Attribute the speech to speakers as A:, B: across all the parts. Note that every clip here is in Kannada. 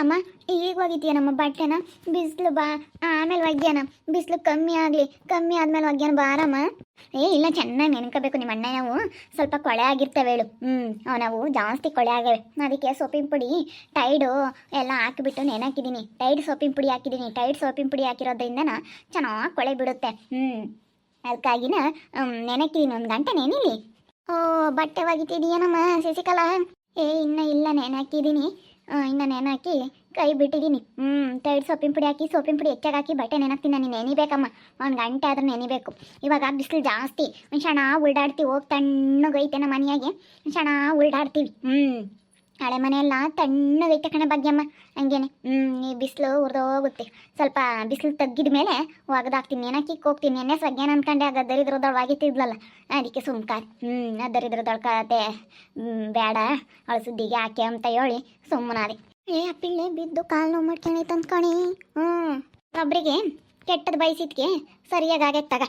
A: ಅಮ್ಮ, ಈಗ ಒಗಿತೀಯ ನಮ್ಮ ಬಟ್ಟೆನ? ಬಿಸಿಲು ಬಾ, ಆಮೇಲೆ ಒಗ್ಯಾನ. ಬಿಸಿಲು ಕಮ್ಮಿ ಆಗಲಿ, ಕಮ್ಮಿ ಆದ್ಮೇಲೆ ಒಗ್ಯಾನ ಬಾರಮ್ಮ ಏ ಇಲ್ಲ ಚೆನ್ನಾಗಿ ನೆನ್ಕೋಬೇಕು ನಿಮ್ಮ ಅಣ್ಣ ನಾವು. ಸ್ವಲ್ಪ ಕೊಳೆ ಆಗಿರ್ತವೆ ಹೇಳು. ಹ್ಞೂ ನಾವು ಜಾಸ್ತಿ ಕೊಳೆ ಆಗವೆ ಅದಕ್ಕೆ ಸೋಪಿನ ಪುಡಿ, ಟೈಡು ಎಲ್ಲ ಹಾಕಿಬಿಟ್ಟು ನೆನಾಕಿದ್ದೀನಿ ಟೈಡ್ ಸೋಪಿನ ಪುಡಿ ಹಾಕಿದ್ದೀನಿ ಟೈಡ್ ಸೋಪಿನ ಪುಡಿ ಹಾಕಿರೋದ್ರಿಂದ ಚೆನ್ನಾಗಿ ಕೊಳೆ ಬಿಡುತ್ತೆ. ಹ್ಞೂ ಅದಕ್ಕಾಗಿನ ನೆನಕಿದ್ದೀನಿ ಒಂದು ಗಂಟೆ ನೆನಿಲಿ. ಓ, ಬಟ್ಟೆ ಒಗಿತಿದೀಯನಮ್ಮ ಶಶಿಕಲಾ? ಏ, ಇನ್ನ ಇಲ್ಲ ನೆನಾಕಿದ್ದೀನಿ ಇನ್ನು ನೆನಾಕಿ ಕೈ ಬಿಟ್ಟಿದ್ದೀನಿ ಹ್ಞೂ ತೈಡ್ ಸೊಪ್ಪಿನ ಪುಡಿ ಹಾಕಿ ಸೊಪ್ಪಿನ ಪುಡಿ ಹೆಚ್ಚಾಗಿ ಹಾಕಿ ಬಟ್ಟೆ ನೆನಕ್ತೀನಿ ನಾನು ನೆನಿಬೇಕಮ್ಮ ಒಂದು ಗಂಟೆ ಆದ್ರೆ ನೆನಿಬೇಕು ಇವಾಗ ಬಿಸಿಲು ಜಾಸ್ತಿ. ಕ್ಷಣ ಉಲ್ಡಾಡ್ತೀವಿ ಹೋಗಿ ತಣ್ಣಗೈತೆ ನಮ್ಮ ಮನೆಯಾಗೆ. ಕ್ಷಣ ಉಲ್ಡಾಡ್ತೀವಿ ಹ್ಞೂ ಹಳೆ ಮನೆಯೆಲ್ಲ ತಣ್ಣಗೈತೆ ಕಣೆ ಭಾಗ್ಯಮ್ಮ. ಹಂಗೇನೆ. ಹ್ಞೂ ಬಿಸಿಲು ಹುರಿದೋಗುತ್ತೆ ಸ್ವಲ್ಪ ಬಿಸಿಲು ತಗ್ಗಿದ ಮೇಲೆ ಒಗ್ದಾಕ್ತೀನಿ. ನೆನಕಿಕ್ಕೆ ಹೋಗ್ತೀನಿ ಎಣ್ಣೆ ಸಗ್ಗೇನ ಅಂದ್ಕೊಂಡೆ ಆಗ ದರಿದ್ರದೊಳವಾಗಿತ್ತಿದ್ಲಲ್ಲ ಅದಕ್ಕೆ ಸುಮ್ಕಾರಿ. ಹ್ಞೂ ಆ ದರಿದ್ರದೊಳಕತೆ ಬೇಡ. ಅವಳ ಸುದ್ದಿಗೆ ಹಾಕಿ ಅಂತ ಹೇಳಿ ಸುಮ್ಮನಾದೆ. ಏ, ಆ ಬಿದ್ದು ಕಾಲು ನೋವು ಮಾಡ್ಕೊಂಡೈತೆ ಅಂದ್ಕೊಣಿ ಹ್ಞೂ ಒಬ್ಬರಿಗೆ ಕೆಟ್ಟದ್ದು ಬಯಸಿದ್ಕೆ ಸರಿಯಾಗಿ ತಗ.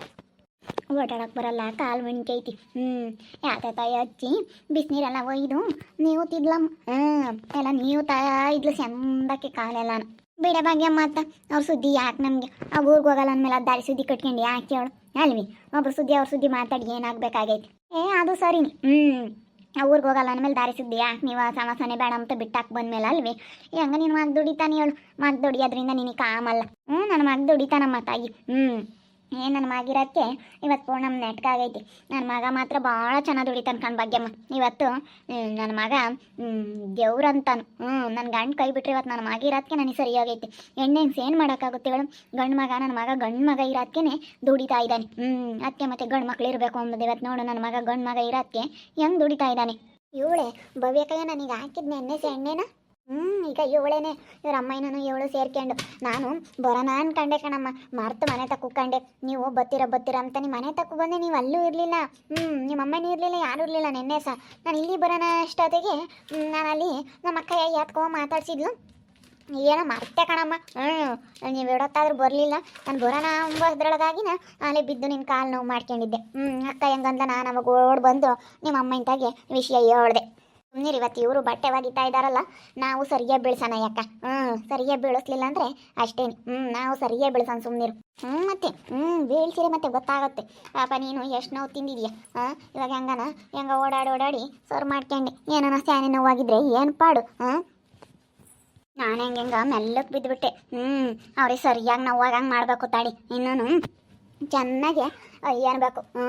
A: ಓಡಾಡಕ್ಕೆ ಬರಲ್ಲ ಕಾಲು ಮಂಕೈತಿ ಹ್ಞೂ ಯಾಕೆ ತಾಯಿ ಹಚ್ಚಿ ಬಿಸಿನೀರೆಲ್ಲ ಒಯ್ದು ನೀವು ತಿದ್ಲಮ್ಮ. ಹ್ಞೂ ಎಲ್ಲ ನೀವು ತಾಯ ಇದ್ಲು ಚಂದಕ್ಕೆ ಕಾಲೆಲ್ಲ. ಬಿಡ ಭಾಗ್ಯ ಮತ್ತ ಅವ್ರ ಸುದ್ದಿ ಯಾಕೆ ನಮಗೆ? ಆ ಊರಿಗೆ ಹೋಗಲ್ಲ ಅಂದಮೇಲೆ ಆ ದಾರಿ ಸುದ್ದಿ ಕಟ್ಕೊಂಡು ಯಾಕೆ ಅವಳು? ಅಲ್ವಿ? ಒಬ್ರು ಸುದ್ದಿ ಅವ್ರ ಸುದ್ದಿ ಮಾತಾಡಿ ಏನಾಗಬೇಕಾಗೈತಿ? ಏ ಅದು ಸರಿನಿ ಹ್ಞೂ ಆ ಊರಿಗೆ ಹೋಗಲ್ಲ ಅಂದಮೇಲೆ ದಾರಿ ಸುದ್ದಿ ಯಾಕೆ? ನೀವು ಸಮಾಸನೆ ಬೇಡ ಅಂತ ಬಿಟ್ಟಾಕ್ ಬಂದ್ಮೇಲೆ ಅಲ್ವಿ? ಹೆಂಗ ನೀನು ಮಗ ದುಡಿತಾನೆ ಹೇಳು ಮಗ ದುಡಿಯೋದ್ರಿಂದ ನಿನಗೆ ಕಾಮಲ್ಲ. ಹ್ಞೂ ನನ್ನ ಮಗ ದುಡಿತಾನಮ್ಮ ತಾಯಿ. ಹ್ಞೂ ಏ ನನ್ನ ಮಗಿರೋದಕ್ಕೆ ಇವತ್ತು ಪೂರ್ಣಮ್ ನೆಟ್ಕ ಆಗೈತಿ ನನ್ನ ಮಗ ಮಾತ್ರ ಭಾಳ ಚೆನ್ನಾಗಿ ದುಡಿತಾನೆ ಕಣ್ ಭಾಗ್ಯಮ್ಮ. ಇವತ್ತು ನನ್ನ ಮಗ ದೇವ್ರಂತಾನು. ಹ್ಞೂ ನನ್ನ ಗಂಡು ಕೈ ಬಿಟ್ರೆ ಇವತ್ತು ನನ್ನ ಮಗ ಇರೋದಕ್ಕೆ ನನಗೆ ಸರಿಯಾಗೈತಿ. ಹೆಣ್ಣೆನ್ಸ್ ಏನು ಮಾಡೋಕ್ಕಾಗುತ್ತೆ ಹೇಳು? ಗಂಡು ಮಗ ನನ್ನ ಮಗ ಗಂಡು ಮಗ ಇರೋದಕ್ಕೆ ದುಡಿತಾ ಇದ್ದಾನೆ. ಹ್ಞೂ ಅದಕ್ಕೆ ಮತ್ತೆ ಗಂಡು ಮಕ್ಳು ಇರಬೇಕು ಅಂಬುದು ಇವತ್ತು ನೋಡು ನನ್ನ ಮಗ ಗಂಡು ಮಗ ಇರೋದಕ್ಕೆ ಹೆಂಗೆ ದುಡಿತಾ ಇದ್ದಾನೆ. ಇವಳೆ ಭವ್ಯಕಯ್ಯ ನನಗೆ ಹಾಕಿದ್ನೆ ಎಣ್ಣೆ ಎಣ್ಣೆನ? ಹ್ಞೂ ಈಗ ಇವಳೇನೆ ಇವ್ರ ಅಮ್ಮಯ್ಯನೂ ಇವಳು ಸೇರ್ಕೊಂಡು ನಾನು ಬರೋಣ ಅನ್ಕಂಡೆ ಕಣಮ್ಮ. ಮರ್ತು ಮನೆ ತಕ್ಕ ಕಂಡೆ. ನೀವು ಬತ್ತೀರ ಬತ್ತೀರ ಅಂತ ನಿಮ್ಮ ಮನೆ ತಕ್ಕ ಬಂದೆ. ನೀವು ಅಲ್ಲೂ ಇರಲಿಲ್ಲ. ಹ್ಞೂ ನಿಮ್ಮ ಅಮ್ಮನೂ ಇರಲಿಲ್ಲ, ಯಾರೂ ಇರಲಿಲ್ಲ ನಿನ್ನೆ ಸಹ ನಾನು ಇಲ್ಲಿ ಬರೋಣ ಅಷ್ಟೊತ್ತಿಗೆ ನಾನು ಅಲ್ಲಿ ನಮ್ಮ ಅಕ್ಕ ಯಾತ್ಕೋ ಮಾತಾಡ್ಸಿದ್ಲು. ಏನೋ ಮರ್ತೆ ಕಣಮ್ಮ. ಹ್ಞೂ ನೀವು ಇಡೋತ್ತಾದ್ರೂ ಬರಲಿಲ್ಲ. ನಾನು ಬರೋಣ ಅಂಬೋದ್ರೊಳಗಾಗಿನ ಅಲ್ಲಿ ಬಿದ್ದು ನಿನ್ನ ಕಾಲು ನೋವು ಮಾಡ್ಕೊಂಡಿದ್ದೆ. ಹ್ಞೂ ಅಕ್ಕ ಹೆಂಗಂದ ನಾನು ಅವಾಗ ಓಡ್ ಬಂದು ನಿಮ್ಮ ಅಮ್ಮ ಇಂತಾಗೆ ವಿಷಯ ಹೇಳ್ದೆ. ಸುಮ್ಮನಿರಿ ಇವತ್ತು ಇವರು ಬಟ್ಟೆ ಒಗಿತಾ ಇದ್ದಾರಲ್ಲ ನಾವು ಸರಿಯಾಗಿ ಬೀಳ್ಸೋಣ ಯಾಕ? ಹ್ಞೂ ಸರಿಯಾಗಿ ಬೀಳಿಸ್ಲಿಲ್ಲ ಅಂದರೆ ಅಷ್ಟೇನು. ಹ್ಞೂ ನಾವು ಸರಿಯಾಗಿ ಬೀಳ್ಸೋಣ ಸುಮ್ಮನಿರು ಹ್ಞೂ ಮತ್ತೆ? ಹ್ಞೂ ಬೀಳ್ಸಿರಿ ಮತ್ತೆ ಗೊತ್ತಾಗುತ್ತೆ. ಪಾಪ ನೀನು ಎಷ್ಟು ನೋವು ತಿಂದಿದ್ಯಾ? ಹಾಂ, ಇವಾಗ ಹೆಂಗನ? ಹೆಂಗ ಓಡಾಡಿ ಓಡಾಡಿ ಸರ್ ಮಾಡ್ಕೊಂಡೆ. ಏನನ ಸ್ಯಾನೆ ನೋವಾಗಿದ್ರೆ ಏನು ಪಾಡು, ಹಾಂ? ನಾನು ಹೆಂಗೆ ಹೆಂಗ ಮೆಲ್ಲಕ್ಕೆ ಬಿದ್ದುಬಿಟ್ಟೆ ಹ್ಞೂ ಅವ್ರಿಗೆ ಸರಿಯಾಗಿ ನೋವಾಗಂಗೆ ಮಾಡಬೇಕು ತಾಡಿ ಇನ್ನೂ ಚೆನ್ನಾಗಿ ಅನ್ಬೇಕು ಹ್ಞೂ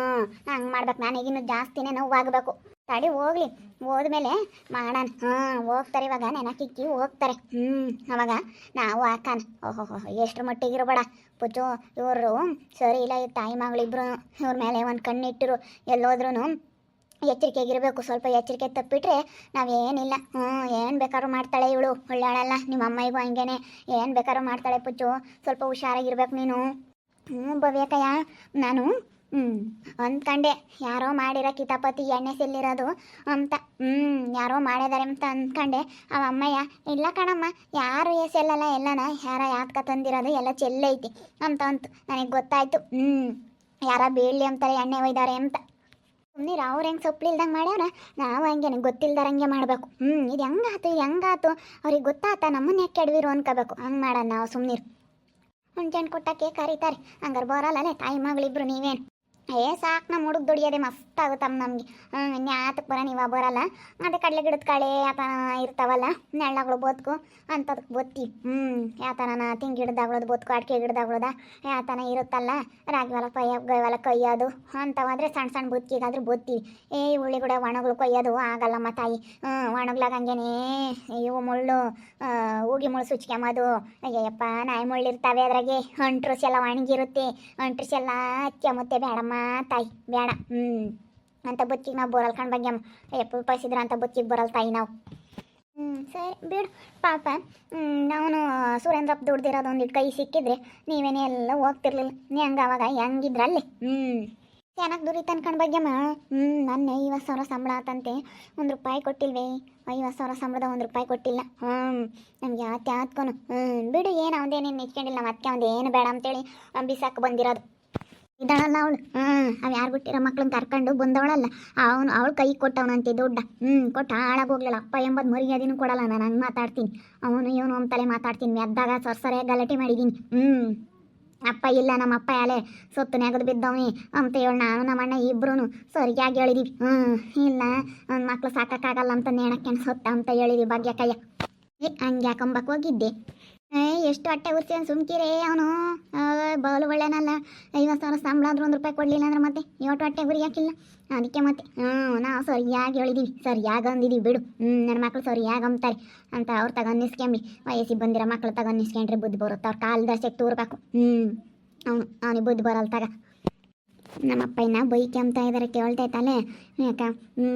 A: ಹಂಗೆ ಮಾಡ್ಬೇಕು. ನನಗಿನ್ನು ಜಾಸ್ತಿನೇ ನೋವಾಗಬೇಕು. ತಡಿ, ಹೋಗ್ಲಿ. ಹೋದ್ಮೇಲೆ ಮಾಡೋಣ. ಹಾಂ, ಹೋಗ್ತಾರೆ ಇವಾಗ. ನೆನಕಿಕ್ಕಿ ಹೋಗ್ತಾರೆ. ಹ್ಞೂ ಅವಾಗ ನಾವು ಹಾಕಾನ ಓಹೋ ಎಷ್ಟ್ರ ಮಟ್ಟಿಗೆ ಇರಬೇಡ ಪುಚು ಇವರು ಸರಿ ಇಲ್ಲ, ಈ ತಾಯಿ ಮಗಳಿಬ್ರು ಇವ್ರ ಮೇಲೆ ಒಂದು ಕಣ್ಣಿಟ್ಟಿರು. ಎಲ್ಲೋದ್ರೂ ಎಚ್ಚರಿಕೆಗಿರಬೇಕು. ಸ್ವಲ್ಪ ಎಚ್ಚರಿಕೆ ತಪ್ಪಿಟ್ರೆ ನಾವೇನಿಲ್ಲ. ಹ್ಞೂ ಏನು ಬೇಕಾದ್ರೂ ಮಾಡ್ತಾಳೆ ಇವಳು. ಒಳ್ಳಾಳಲ್ಲ ನಿಮ್ಮ ಅಮ್ಮಯ್ಯಗೂ ಹಂಗೇನೆ. ಏನು ಬೇಕಾದ್ರೂ ಮಾಡ್ತಾಳೆ ಪುಚ್ಚು ಸ್ವಲ್ಪ ಹುಷಾರಾಗಿರ್ಬೇಕು ನೀನು. ಹ್ಞೂ ಭವ್ಯಕಯ್ಯ ನಾನು ಹ್ಞೂ ಅಂದ್ಕಂಡೆ ಯಾರೋ ಮಾಡಿರೋ ಕಿತಾಪತಿ ಎಣ್ಣೆ ಸೆಲ್ಲಿರೋದು ಅಂತ. ಹ್ಞೂ ಯಾರೋ ಮಾಡಿದಾರೆ ಅಂತ ಅಂದ್ಕಂಡೆ ಅವ ಅಮ್ಮಯ್ಯ, ಇಲ್ಲ ಕಣಮ್ಮ, ಯಾರು ಎಸೆಲ್ಲಲ್ಲ ಎಲ್ಲನ ಯಾರ ಯಾತ್ಕ ತಂದಿರೋದು ಎಲ್ಲ ಚೆಲ್ಲೈತಿ ಅಂತ ಅಂತು ನನಗೆ ಗೊತ್ತಾಯ್ತು. ಹ್ಞೂ ಯಾರ ಬೀಳಲಿ ಅಂತಾರೆ ಎಣ್ಣೆ ಒಯ್ದಾರೆ ಅಂತ. ಸುಮ್ಮನೆ ಅವ್ರು ಹೆಂಗೆ ಸೊಪ್ಲಿಲ್ದಂಗೆ ಮಾಡ್ಯಾರ ನಾವು ಹಂಗೆ ಗೊತ್ತಿಲ್ದಾರಂಗೆ ಮಾಡಬೇಕು. ಹ್ಞೂ ಇದು ಹೆಂಗಾತು ಇದು ಹೆಂಗಾತು? ಅವ್ರಿಗೆ ಗೊತ್ತಾತ ನಮ್ಮನ್ನ ಯಾಕೆ ಕೆಡವಿರು ಅನ್ಕೋಬೇಕು. ಹಂಗೆ ಮಾಡೋಣ ನಾವು ಸುಮ್ಮನಿರು ಕೊಟ್ಟ ಕೊಟ್ಟಕ್ಕೆ ಕರೀತಾರೆ ಹಂಗಾರೆ ಬರಲ್ಲೇ ತಾಯಿ ಮಗಳಿಬ್ರು ನೀವೇನು? ಏ, ಸಾಕು ನಮ್ಮ ಹುಡುಗ ದುಡಿಯೋದೆ ಮಸ್ತ್ ಆಗುತ್ತಮ್ಮ ನಮಗೆ. ಹ್ಞೂ ಇನ್ಯಾತಕ್ಕೆ ಬರ ನೀವ ಬರಲ್ಲ. ಅದೇ ಕಡಲೆ ಗಿಡದ ಕಳೆ ಯಾತ ಇರ್ತಾವಲ್ಲ, ನೆಳ್ಳಗಳು ಬದುಕು ಅಂಥದಕ್ಕೆ ಬತ್ತಿ. ಹ್ಞೂ ಯಾತನ ತಿಂಗ್ ಗಿಡದಾಗಳದು ಬದುಕು ಅಡಿಕೆ ಗಿಡದಾಗಳದ ಯಾತನ ಇರುತ್ತಲ್ಲ, ರಾಗಿ ಹೊಲ ಕೊಯ್ಯ ಹೊಲ ಕೊಯ್ಯೋದು ಅಂಥವಾದ್ರೆ ಸಣ್ಣ ಸಣ್ಣ ಬದುಕಿಗಾದ್ರೂ ಬತ್ತೀವಿ ಏ ಉಳ್ಳಿ ಕೂಡ ಒಣಗಳು ಕೊಯ್ಯೋದು, ಆಗಲ್ಲಮ್ಮ ತಾಯಿ. ಹ್ಞೂ ಒಣಗ್ಲಾಗ ಹಂಗೇನೇ. ಇವು ಮುಳ್ಳು ಹೋಗಿ ಮುಳ್ಳು ಸುಚ್ಕೊಂಬೋದು ಅಯ್ಯಪ್ಪ ನಾಯಿ ಮುಳ್ಳಿರ್ತಾವೆ ಅದ್ರಾಗೆ. ಹಂಟ್ರಸ್ ಎಲ್ಲ ಒಣಗಿರುತ್ತೆ. ಹಂಟ್ರಸ್ ಎಲ್ಲ ಮತ್ತೆ ತಾಯಿ, ಬೇಡ. ಹ್ಞೂ ಅಂತ ಬುತ್ತಿಗೆ ನಾವು ಬೋರಲ್ ಕಂಡು ಬಗ್ಗೆ ಎಪ್ಪು ಉಪಾಯಿಸಿದ್ರ ಅಂತ ಬುತ್ತಿಗೆ ಬರಲ್ ತಾಯಿ ನಾವು. ಹ್ಞೂ ಸರಿ, ಬಿಡು. ಪಾಪ ಅವನು ಸುರೇಂದ್ರಪ್ಪ ದುಡ್ದಿರೋದು ಒಂದಿಟ್ಟು ಕೈ ಸಿಕ್ಕಿದ್ರೆ ನೀವೇನೇ ಎಲ್ಲ ಹೋಗ್ತಿರ್ಲಿಲ್ಲ. ನೀ ಹಂಗೆ ಅವಾಗ ಹೆಂಗಿದ್ರಲ್ಲಿ ಹ್ಞೂ ಚೆನ್ನಾಗಿ ದುರಿತಾನೆ ಕಣ್ ಬಗ್ಗೆಮ್ಮ ಹ್ಞೂ ನನ್ನ ಐವತ್ತು ಸಾವಿರ ಸಂಬಳ ಆತಂತೆ. ಒಂದು ರೂಪಾಯಿ ಕೊಟ್ಟಿಲ್ವೇ? ಐವತ್ತು ಸಾವಿರ ಸಂಬಳದ ಒಂದು ರೂಪಾಯಿ ಕೊಟ್ಟಿಲ್ಲ. ಹ್ಞೂ ನಮ್ಗೆ ಯಾಕೆ ಆತ್ಕೊನು. ಹ್ಞೂ ಬಿಡು, ಏನು ಅವಂದೇನೇನು ನಿಚ್ಕೊಂಡಿಲ್ಲ ನಮ್ಮ ಅತ್ತೆ ಅವ್ದು ಏನು ಬೇಡ ಅಂತೇಳಿ ಬಿಸಾಕ್ ಬಂದಿರೋದು. ಇದ್ದಾಳಲ್ಲ ಅವಳು. ಹ್ಮ್, ಅವ್ ಯಾರು ಬಿಟ್ಟಿರೋ ಮಕ್ಳನ್ನ ಕರ್ಕೊಂಡು ಬಂದವಳಲ್ಲ. ಅವನು, ಅವಳು ಕೈ ಕೊಟ್ಟವನಂತೆ ದೊಡ್ಡ. ಹ್ಮ್, ಕೊಟ್ಟ ಹಾಳಾಗೋಗ್ಲಿಲ್ಲ ಅಪ್ಪ ಎಂಬುದು ಮರ್ಯಾದಿನೂ ಕೊಡಲ್ಲ, ನಾನು ಹಂಗೆ ಮಾತಾಡ್ತೀನಿ. ಅವನು, ಇವನು ಅಂತಲೇ ಮಾತಾಡ್ತೀನಿ. ಮೆದ್ದಾಗ ಸೊರ್ಸರೆ, ಗಲಾಟೆ ಮಾಡಿದ್ದೀನಿ ಹ್ಮ್. ಅಪ್ಪ ಇಲ್ಲ ನಮ್ಮ ಅಪ್ಪ ಯಾಲೆ? ಸೊತ್ತು ನೆಗದು ಬಿದ್ದವನಿ. ಅಂತ ಹೇಳಿ ನಾನು ನಮ್ಮ ಅಣ್ಣ ಇಬ್ರು ಸರಿಯಾಗಿ ಹೇಳಿದೀವಿ. ಹ್ಮ್, ಇಲ್ಲ, ಅವ್ನ ಮಕ್ಳು ಸಾಕಕ್ಕಾಗಲ್ಲ ಅಂತ ನೇಣಕ್ಕೆ ಸೊತ್ತ ಅಂತ ಹೇಳಿದ್ವಿ ಭಾಗ್ಯ ಕಯ್ಯ ಏ ಹಂಗೆ ಯಾಕೊಂಬಕ್ ಹೋಗಿದ್ದೆ? ಎಷ್ಟು ಹೊಟ್ಟೆ ಉರ್ಸಿ ಸುಮ್ಕಿರೇ ಅವನು. ಬೌಲು ಒಳ್ಳೆನಲ್ಲ ಐವತ್ತು ಸಾವಿರ ಸಂಬಳ ಆದ್ರೂ ಒಂದು ರೂಪಾಯಿ ಕೊಡಲಿಲ್ಲ ಅಂದ್ರೆ ಮತ್ತೆ ಇವತ್ತು ಹೊಟ್ಟೆ ಗುರಿ ಹಾಕಿಲ್ಲ. ಅದಕ್ಕೆ ಮತ್ತೆ ಹ್ಞೂ ನಾವು ಸರಿಯಾಗಿ ಹೇಳಿದೀವಿ ಸರಿಯಾಗಿ ಅಂದಿದ್ದೀವಿ ಬಿಡು. ಹ್ಞೂ ನನ್ನ ಮಕ್ಳು ಸರಿಯಾಗಿ ಅಂತಾರೆ ಅಂತ ಅವ್ರು ತಗೊಂಡಿಸ್ಕೊಂಬಿ ವಯಸ್ಸಿಗೆ ಬಂದಿರೋ ಮಕ್ಳು ತಗೊಂಡಿಸ್ಕೊಂಡ್ರೆ ಬುದ್ಧಿ ಬರುತ್ತೆ, ಅವ್ರ ಕಾಲು ದಾಸಕ್ಕೆ ತೋರ್ಬೇಕು ಹ್ಞೂ ಅವನು, ಅವನಿಗೆ ಬುದ್ಧಿ ಬರಲ್ಲ ತಗ. ನಮ್ಮಪ್ಪ ಇನ್ನ ಬೈಕೆಂಬ್ತಾ ಇದ್ದಾರೆ ಕೇಳ್ತೈತಲ್ಲೇ ಯಾಕ? ಹ್ಞೂ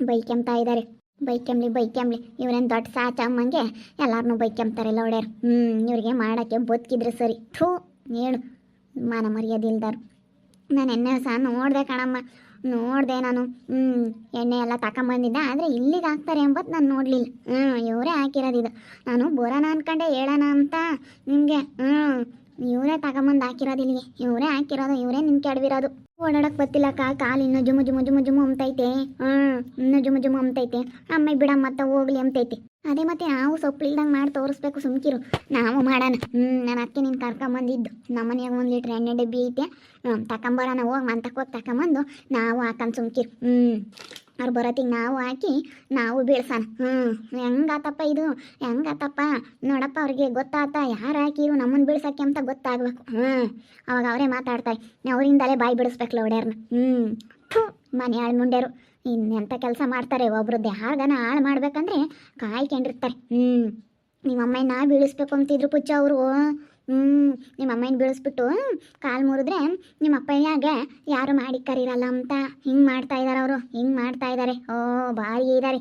A: ಬೈಕ್ ಅಂತ ಇದ್ದಾರೆ ಬೈಕೆಂಬ್ಲಿ ಬೈಕೆಂಬ್ಲಿ ಇವರೇನು ದೊಡ್ಡ ಸಾಚ ಅಮ್ಮಂಗೆ? ಎಲ್ಲಾರನ್ನೂ ಬೈಕೆಂಬ್ತಾರೆ ಲೌಡ್ಯಾರು. ಹ್ಞೂ ಇವ್ರಿಗೆ ಮಾಡೋಕ್ಕೆ ಬದುಕಿದ್ರೆ ಸರಿ. ಥೂ ಹೇಳು ಮಾನ ಮರ್ಯಾದೆ ಇಲ್ದಾರು ನಾನು ಎಣ್ಣೆ ಸಹ ನೋಡಿದೆ ಕಣಮ್ಮ. ನೋಡಿದೆ ನಾನು. ಹ್ಞೂ ಎಣ್ಣೆ ಎಲ್ಲ ತಗೊಂಬಂದಿದ್ದೆ ಆದರೆ ಇಲ್ಲಿಗೆ ಹಾಕ್ತಾರೆ ಎಂಬತ್ತು ನಾನು ನೋಡಲಿಲ್ಲ. ಹ್ಞೂ ಇವರೇ ಹಾಕಿರೋದಿದು ನಾನು ಬರೋಣ ಅನ್ಕೊಂಡೆ, ಹೇಳೋಣ ಅಂತ ನಿಮಗೆ. ಹ್ಞೂ ಇವರೇ ತಗೊಂಬಂದು ಹಾಕಿರೋದು ಇಲ್ಲಿಗೆ. ಇವರೇ ಹಾಕಿರೋದು ಇವರೇ ನಿನ್ ಕೆಡವಿರೋದು. ಓಡಾಡಕ್ ಗೊತ್ತಿಲ್ಲ ಕಾ ಕಾಲು ಇನ್ನೂ ಜುಮು ಜುಮು ಜುಮು ಜುಮು ಅಂತೈತೆ ಹ್ಮ್, ಇನ್ನೂ ಜುಮು ಜುಮು ಅಂತೈತೆ ಅಮ್ಮ ಬಿಡ ಮತ್ತೆ ಹೋಗ್ಲಿ ಅಂತೈತೆ ಅದೇ ಮತ್ತೆ ನಾವು ಸೊಪ್ಪು ಇಲ್ದಂಗೆ ಮಾಡಿ ತೋರಿಸ್ಬೇಕು ಸುಮ್ಕಿರು. ನಾವು ಮಾಡೋಣ. ಹ್ಮ್, ನಾನು ಅದಕ್ಕೆ ನೀನು ಕರ್ಕೊಂಬಂದಿದ್ದು. ನಮ್ಮನೆಯಾಗ ಒಂದು ಲೀಟ್ರ್ ಎಣ್ಣೆ ಡಬ್ಬಿ ಐತೆ. ತಗೊಂಬರೋಣ ಹೋಗಿ ಮಂತಕ್ಕೆ ಹೋಗಿ ತಗೊಂಬಂದು ನಾವು ಹಾಕೊಂಡು ಸುಮ್ಕಿರು. ಹ್ಞೂ ಅವ್ರು ಬರೋತಿಗೆ ನಾವು ಹಾಕಿ ನಾವು ಬೀಳ್ಸೋಣ. ಹ್ಞೂ ಹೆಂಗಾತಪ್ಪ ಇದು? ಹೆಂಗಾತಪ್ಪ? ನೋಡಪ್ಪ ಅವ್ರಿಗೆ ಗೊತ್ತಾತ. ಯಾರು ಹಾಕಿರು? ನಮ್ಮನ್ನು ಬೀಳ್ಸಕ್ಕೆ ಅಂತ ಗೊತ್ತಾಗ್ಬೇಕು. ಹ್ಞೂ ಅವಾಗ ಅವರೇ ಮಾತಾಡ್ತಾರೆ. ಅವರಿಂದಲೇ ಬಾಯಿ ಬಿಡಿಸ್ಬೇಕು ಒಡ್ಯಾರ್ನ ಹ್ಞೂ ಥೂ, ಮನೆ ಹಾಳು ಮುಂಡ್ಯರು. ಇನ್ನೆಂಥ ಕೆಲಸ ಮಾಡ್ತಾರೆ ಒಬ್ರದ್ದು. ಯಾರ್ಗನ ಹಾಳು ಮಾಡ್ಬೇಕಂದ್ರೆ ಕಾಯ್ಕೊಂಡಿರ್ತಾರೆ. ಹ್ಞೂ ನಿಮ್ಮ ಅಮ್ಮನ ಬೀಳಿಸ್ಬೇಕು ಅಂತಿದ್ರು ಪುಚ್ಚ ಅವರು. ಹ್ಞೂ ನಿಮ್ಮ ಅಮ್ಮನ ಬೀಳಿಸ್ಬಿಟ್ಟು ಕಾಲು ಮುರಿದ್ರೆ ನಿಮ್ಮ ಅಪ್ಪಯ್ಯಾಗೆ, ಯಾರು ಮಾಡಿ ಕರೀರಲ್ಲ ಅಂತ, ಹಿಂಗೆ ಮಾಡ್ತಾ ಇದ್ದಾರೆ ಅವರು, ಹಿಂಗೆ ಮಾಡ್ತಾ ಇದಾರೆ, ಓ ಭಾರಿ ಇದ್ದಾರೆ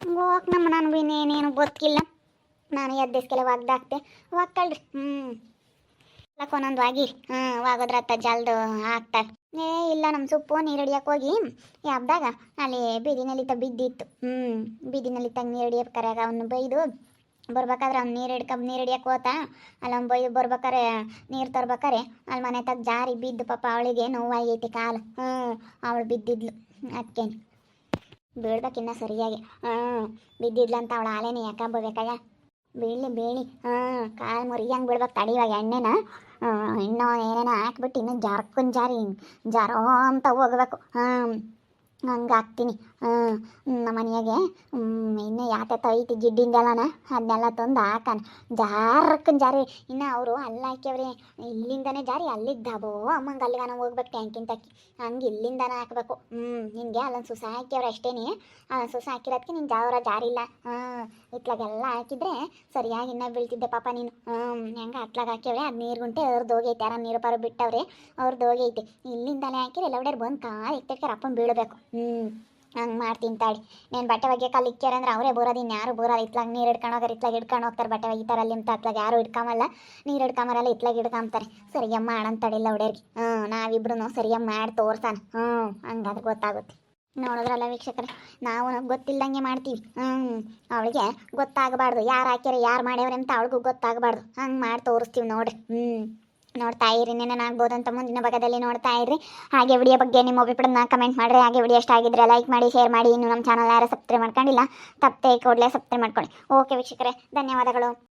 A: ಹೋಗ್, ನಮ್ಮ ನನಗೂ ಇನ್ನೇನೇನು ಗೊತ್ತಿಲ್ಲ. ನಾನು ಎದ್ದೆಸ್ಕೆಲ್ಲ ಒಗ್ದಾಕ್ತೆ ಒಕ್ಕಳ್ರಿ ಹ್ಞೂ ಒಂದೊಂದು ವಾಗಿ ಹ್ಞೂ ವಾಗೋದ್ರತ್ತ ಜಲ್ದು ಹಾಕ್ತಾರೆ ಏ, ಇಲ್ಲ ನಮ್ಮ ಸೊಪ್ಪು ನೀರು ಹಿಡಿಯಕ್ಕೆ ಹೋಗಿ ಯಾವ್ದಾಗ ಅಲ್ಲಿ ಬೀದಿನಲ್ಲಿ ತ ಬಿದ್ದಿತ್ತು. ಹ್ಞೂ ಬೀದಿನಲ್ಲಿ ತಂಗ ನೀರು ಹಿಡಿಯಬೇಕಾರೆ ಅವನು ಬೈದು ಬರ್ಬೇಕಾದ್ರೆ ಅವ್ನು ನೀರು ಹಿಡ್ಕೊಂಡ್ ನೀರು ಹಿಡಿಯಕ್ಕೆ ಹೋತ. ಅಲ್ಲಿ ಅವ್ನು ಬೈ ಬರ್ಬೇಕಾರೆ, ನೀರು ತರ್ಬೇಕಾರೆ ಅಲ್ಲಿ ಮನೆ ತಗ ಜಾರಿ ಬಿದ್ದು ಪಾಪ ಅವಳಿಗೆ ನೋವಾಗೈತಿ ಕಾಲು. ಹ್ಞೂ ಅವಳು ಬಿದ್ದಿದ್ಲು ಅದಕ್ಕೆ ಬೀಳ್ಬೇಕಿನ್ನ ಸರಿಯಾಗಿ. ಹ್ಞೂ ಬಿದ್ದಿದ್ಲಂತ ಅವಳು ಆಲೇನೆ ಯಾಕಂಬೋಬೇಕಯ್ಯ ಬೀಳಿ ಬೀಳಿ. ಹಾಂ ಕಾಲು ಮುರಿಯಂಗೆ ಬೀಳ್ಬೇಕು ತಡಿವಾಗ ಎಣ್ಣೆನ. ಇನ್ನೂ ಏನೇನೋ ಹಾಕ್ಬಿಟ್ಟು ಇನ್ನೂ ಜಾರ್ಕೊಂಡು ಜಾರಿ, ಜಾರೋ ಅಂತ ಹೋಗ್ಬೇಕು. ಹಾಂ ಹಂಗೆ ಹಾಕ್ತೀನಿ. ನಮ್ಮ ಮನೆಯಾಗೆ ಇನ್ನೂ ಯಾಕೆ ಐತಿ ಜಿಡ್ಡಿಂದೆಲ್ಲನ ಅದನ್ನೆಲ್ಲ ತಂದು ಹಾಕಣ. ಜಾರಕ್ಕನ್ ಜಾರಿ, ಇನ್ನು ಅವರು ಅಲ್ಲಿ ಹಾಕ್ಯವ್ರಿ, ಇಲ್ಲಿಂದನೇ ಜಾರಿ, ಅಲ್ಲಿಗೆ ದಾಬೋ ಅಮ್ಮಂಗೆ ಅಲ್ಲಿಗಾನ ಹೋಗ್ಬೇಕು ಟ್ಯಾಂಕಿನ ತಕ್ಕಿ. ಹಂಗೆ ಇಲ್ಲಿಂದನೇ ಹಾಕಬೇಕು. ಹ್ಞೂ, ನಿನಗೆ ಅಲ್ಲೊಂದು ಸುಸ ಹಾಕ್ಯವ್ರೆ ಅಷ್ಟೇನೆ. ಸುಸ ಹಾಕಿರೋದಕ್ಕೆ ನಿನ್ನ ಜಾವರ ಜಾರಿಲ್ಲ. ಹಾಂ ಇತ್ಲಾಗೆಲ್ಲ ಹಾಕಿದ್ರೆ ಸರಿಯಾಗಿ ಇನ್ನೂ ಬೀಳ್ತಿದ್ದೆ. ಪಾಪ ನೀನು ಹೆಂಗೆ ಅತ್ಲಾಗ ಹಾಕ್ಯವ್ರೆ ಅದು ನೀರು ಗುಂಟೆ ಅವ್ರದ್ದು ಹೋಗೈತೆ. ಯಾರ ನೀರು ಪಾರು ಬಿಟ್ಟವ್ರೆ ಅವ್ರದ್ದು ಹೋಗೈತೆ. ಇಲ್ಲಿಂದಲೇ ಹಾಕಿರಿ ಎಲ್ಲ ಹೊಡ್ಯಾರ ಬಂದು ಕಾಲು ಇಟ್ಟಿರ್ತಾರೆ, ಅಪ್ಪನ ಬೀಳಬೇಕು. ಹ್ಞೂ ಹಂಗೆ ಮಾಡ್ತೀನಿ ತಾಳಿ. ನೀನು ಬಟ್ಟೆ ಬಗ್ಗೆ ಕಾಲು ಇಕ್ಕ್ಯಾರ ಅಂದ್ರೆ ಅವರೇ ಬೋರೋದಿನ್ ಯಾರು ಬೋರಲ್ಲ ಇತ್ಲಾಗ ನೀರು ಹಿಡ್ಕೊಂಡು ಹೋಗ್ತಾರೆ ಇತ್ಲಾಗ ಹಿಡ್ಕೊಂಡು ಹೋಗ್ತಾರೆ ಬಟ್ಟೆ ಒಗಿತಾರಲ್ಲಿ ಅಂತ. ಅತ್ಲಾಗ ಯಾರು ಹಿಡ್ಕೊಂಬಲ್ಲ ನೀರು ಹಿಡ್ಕೊಂಬರಲ್ಲ ಇತ್ಲಾಗ ಹಿಡ್ಕೊಂತಾರೆ ಸರಿಯಮ್ಮ ಮಾಡಂತ ಹುಡುಗರಿಗೆ ಹ್ಞೂ ನಾವಿಬ್ರು ಸರಿಯಮ್ಮ ಮಾಡಿ ತೋರ್ಸಾನ ಹ್ಞೂ ಹಂಗಾದ್ರೆ ಗೊತ್ತಾಗುತ್ತೆ. ನೋಡಿದ್ರಲ್ಲ ವೀಕ್ಷಕರೇ, ನಾವು ಗೊತ್ತಿಲ್ಲದಂಗೆ ಮಾಡ್ತೀವಿ. ಹ್ಞೂ ಅವಳಿಗೆ ಗೊತ್ತಾಗಬಾರ್ದು. ಯಾರು ಹಾಕ್ಯಾರ, ಯಾರು ಮಾಡ್ಯಾವ್ರೆ ಅಂತ ಅವಳಿಗೂ ಗೊತ್ತಾಗಬಾರ್ದು. ಹಂಗೆ ಮಾಡಿ ತೋರಿಸ್ತೀವಿ ನೋಡ್ರಿ. ಹ್ಞೂ ನೋಡ್ತಾ ಇರಿ ನೆನನಾಗ್ಬೋದು ಅಂತ ಮುಂದಿನ ಭಾಗದಲ್ಲಿ ನೋಡ್ತಾ ಇರಿ. ಹಾಗೆ ವಿಡಿಯೋ ಬಗ್ಗೆ ನಿಮ್ಮ ಅಭಿಪ್ರಾಯನ ಕಮೆಂಟ್ ಮಾಡಿರಿ. ಹಾಗೆ ವಿಡಿಯೋ ಇಷ್ಟ ಆಗಿದ್ರೆ ಲೈಕ್ ಮಾಡಿ ಶೇರ್ ಮಾಡಿ. ಇನ್ನು ನಮ್ಮ ಚಾನಲ್ ಯಾರು ಸಬ್ಸ್ಕ್ರೈಬ್ ಮಾಡ್ಕೊಂಡಿಲ್ಲ, ತಪ್ಪದೆ ಕೂಡಲೇ ಸಬ್ಸ್ಕ್ರೈಬ್ ಮಾಡ್ಕೊಳ್ಳಿ. ಓಕೆ ವೀಕ್ಷಕರೇ, ಧನ್ಯವಾದಗಳು.